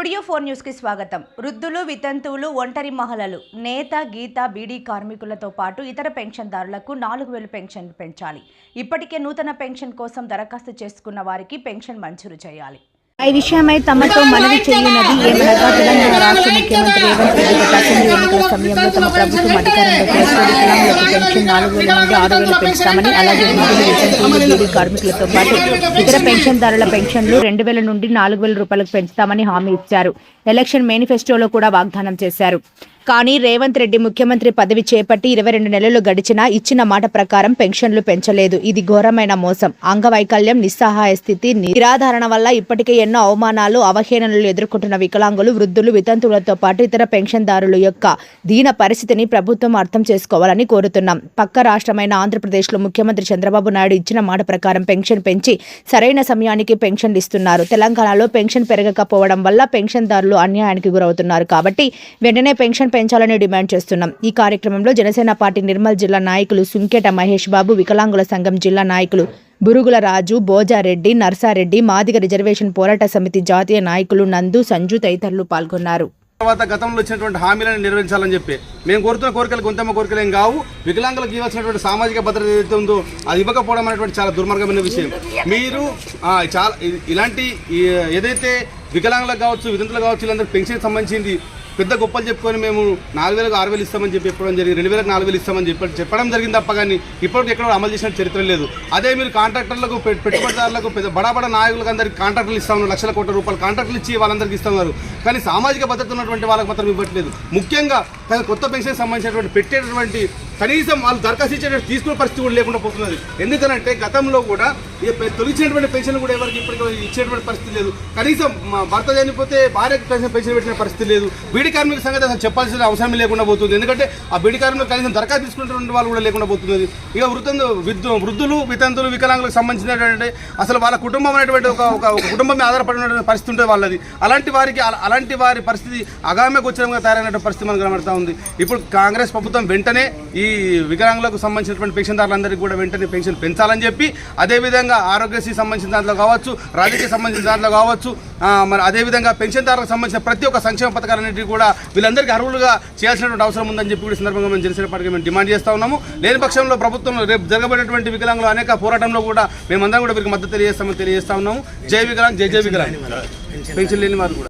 Studio four న్యూస్కి స్వాగతం. వృద్ధులు వితంతువులు ఒంటరి మహిళలు నేత గీత బీడీ కార్మికులతో పాటు ఇతర పెన్షన్దారులకు నాలుగు వేలు పెన్షన్ పెంచాలి. ఇప్పటికే నూతన పెన్షన్ కోసం దరఖాస్తు చేసుకున్న వారికి పెన్షన్ మంజూరు చేయాలి. ఈ విషయమై తమతో మనవి చేయనది ఏమనగా తెలంగాణ రాష్ట్ర ముఖ్యమంత్రి రేవంత్ రెడ్డి గత అసెంబ్లీ ఎన్నికల సమయంలో తమ ప్రభుత్వం అధికారంలోకి వస్తే వికలాంగులకు పెన్షన్ నాలుగు వేల నుండి ఆరు వేలు పెంచుతామని అలాగే వృద్ధులు వితంతువులు కార్మికులతో పాటు ఇతర పెన్షన్దారుల పెన్షన్లు రెండు వేల నుండి నాలుగు వేల రూపాయలకు పెంచుతామని హామీ ఇచ్చారు. ఎలక్షన్ మేనిఫెస్టోలో కూడా వాగ్దానం చేశారు. కానీ రేవంత్ రెడ్డి ముఖ్యమంత్రి పదవి చేపట్టి ఇరవై రెండు నెలలు గడిచినా ఇచ్చిన మాట ప్రకారం పెన్షన్లు పెంచలేదు. ఇది ఘోరమైన మోసం. అంగవైకల్యం నిస్సహాయ స్థితి నిరాధారణ వల్ల ఇప్పటికే ఎన్నో అవమానాలు అవహేళనలు ఎదుర్కొంటున్న వికలాంగులు వృద్ధులు వితంతువులతో పాటు ఇతర పెన్షన్దారుల యొక్క దీన పరిస్థితిని ప్రభుత్వం అర్థం చేసుకోవాలని కోరుతున్నాం. పక్క రాష్ట్రమైన ఆంధ్రప్రదేశ్లో ముఖ్యమంత్రి చంద్రబాబు నాయుడు ఇచ్చిన మాట ప్రకారం పెన్షన్ పెంచి సరైన సమయానికి పెన్షన్లు ఇస్తున్నారు. తెలంగాణలో పెన్షన్ పెరగకపోవడం వల్ల పెన్షన్దారులు అన్యాయానికి గురవుతున్నారు కాబట్టి వెంటనే పెన్షన్ పెంచాలని డిమాండ్ చేస్తున్నాం. ఈ కార్యక్రమంలో జనసేన పార్టీ నిర్మల్ జిల్లా నాయకులు సుంకేట మహేష్ బాబు వికలాంగుల సంఘం జిల్లా నాయకులు బురుగుల రాజు బోజారెడ్డి నర్సారెడ్డి మాదిగ రిజర్వేషన్ పోరాట సమితి జాతీయ నాయకులు నందు సంజు తదితరులు పాల్గొన్నారు. తర్వాత గతంలో వచ్చినటువంటి హామీలను నెరవేర్చాలని చెప్పి మేము కోరుతున్న కోరికలు కొంతమ్మ కోరికలు ఏం కావు. వికలాంగులకు ఇవ్వాల్సినటువంటి సామాజిక భద్రత ఏదైతే ఉందో అది ఇవ్వకపోవడం అనేటువంటి చాలా దుర్మార్గమైన విషయం. మీరు చాలా ఇలాంటి ఏదైతే వికలాంగులకు కావచ్చు విధంతులు కావచ్చు వీళ్ళందరూ పెన్షన్ సంబంధించింది పెద్ద గొప్పలు చెప్పుకొని మేము నాలుగు వేలకు ఆరు వేలు ఇస్తామని చెప్పి చెప్పడం జరిగింది రెండు వేలకు నాలుగు వేలు ఇస్తామని చెప్పి చెప్పడం జరిగింది తప్ప కానీ ఇప్పటికి ఎక్కడ అమలు చేసిన చరిత్ర లేదు. అదే మీరు కాంట్రాక్టర్లకు పె- పెట్టుబడిదారులకు పెద్ద బడా బడా నాయకులకు అందరికి కాంట్రాక్టులు ఇస్తాము లక్షల కోట్ల రూపాయలు కాంట్రాక్టులు ఇచ్చి వాళ్ళందరికీ ఇస్తున్నారు కానీ సామాజిక భద్రత ఉన్నటువంటి వాళ్ళకి మాత్రం ఇవ్వట్లేదు. ముఖ్యంగా కొత్త పెన్షన్ సంబంధించినటువంటి పెట్టేటటువంటి కనీసం వాళ్ళు దరఖాస్తు ఇచ్చేటట్టు తీసుకునే పరిస్థితి కూడా లేకుండా పోతున్నది. ఎందుకంటే గతంలో కూడా ఈ తొలగించినటువంటి పెన్షన్ కూడా ఎవరికి ఇప్పటికీ ఇచ్చేటువంటి పరిస్థితి లేదు. కనీసం భర్త చనిపోతే భార్యకు పెన్షన్ పెన్షన్ పెట్టిన పరిస్థితి లేదు. బీడీ కార్మిక సంగతి అసలు చెప్పాల్సిన అవసరం లేకుండా పోతుంది. ఎందుకంటే ఆ బీడీ కార్మికులు కనీసం దరఖాస్తు తీసుకుంటున్న వాళ్ళు కూడా లేకుండా పోతుంది ఇక వృద్ధులు వృద్ధు వృద్ధులు వితంతులు వికలాంగులకు సంబంధించినటువంటి అసలు వాళ్ళ కుటుంబం అనేటువంటి ఒక ఒక కుటుంబం మీద ఆధారపడినటువంటి పరిస్థితి ఉంటుంది వాళ్ళది. అలాంటి వారికి అలాంటి వారి పరిస్థితి అగామ్య గోచరంగా తయారైనటువంటి పరిస్థితి మనకు కనబడతా ఉంది. ఇప్పుడు కాంగ్రెస్ ప్రభుత్వం వెంటనే ఈ వికలాంగులకు సంబంధించినటువంటి పెన్షన్దారులందరికీ కూడా వెంటనే పెన్షన్ పెంచాలని చెప్పి అదేవిధంగా ఆరోగ్యశ్రీ సంబంధించిన దాంట్లో కావచ్చు రాజకీయ సంబంధించిన దాంట్లో కావచ్చు మరి అదేవిధంగా పెన్షన్దారులకు సంబంధించిన ప్రతి ఒక్క సంక్షేమ పథకాలన్నింటినీ కూడా వీళ్ళందరికీ అర్హులుగా చేయాల్సినటువంటి అవసరం ఉందని చెప్పి కూడా ఈ సందర్భంగా మేము జనసేన పార్టీకి మేము డిమాండ్ చేస్తా ఉన్నాము. లేని పక్షంలో ప్రభుత్వం రేపు జరగబడేటువంటి వికలాంగులు అనేక పోరాటంలో కూడా మేమందరం కూడా వీరికి మద్దతు తెలియజేస్తామని తెలియజేస్తా ఉన్నాము. జై వికలాంగ్ జై జై వికలాంగ్. పెన్షన్ లేని వారు కూడా.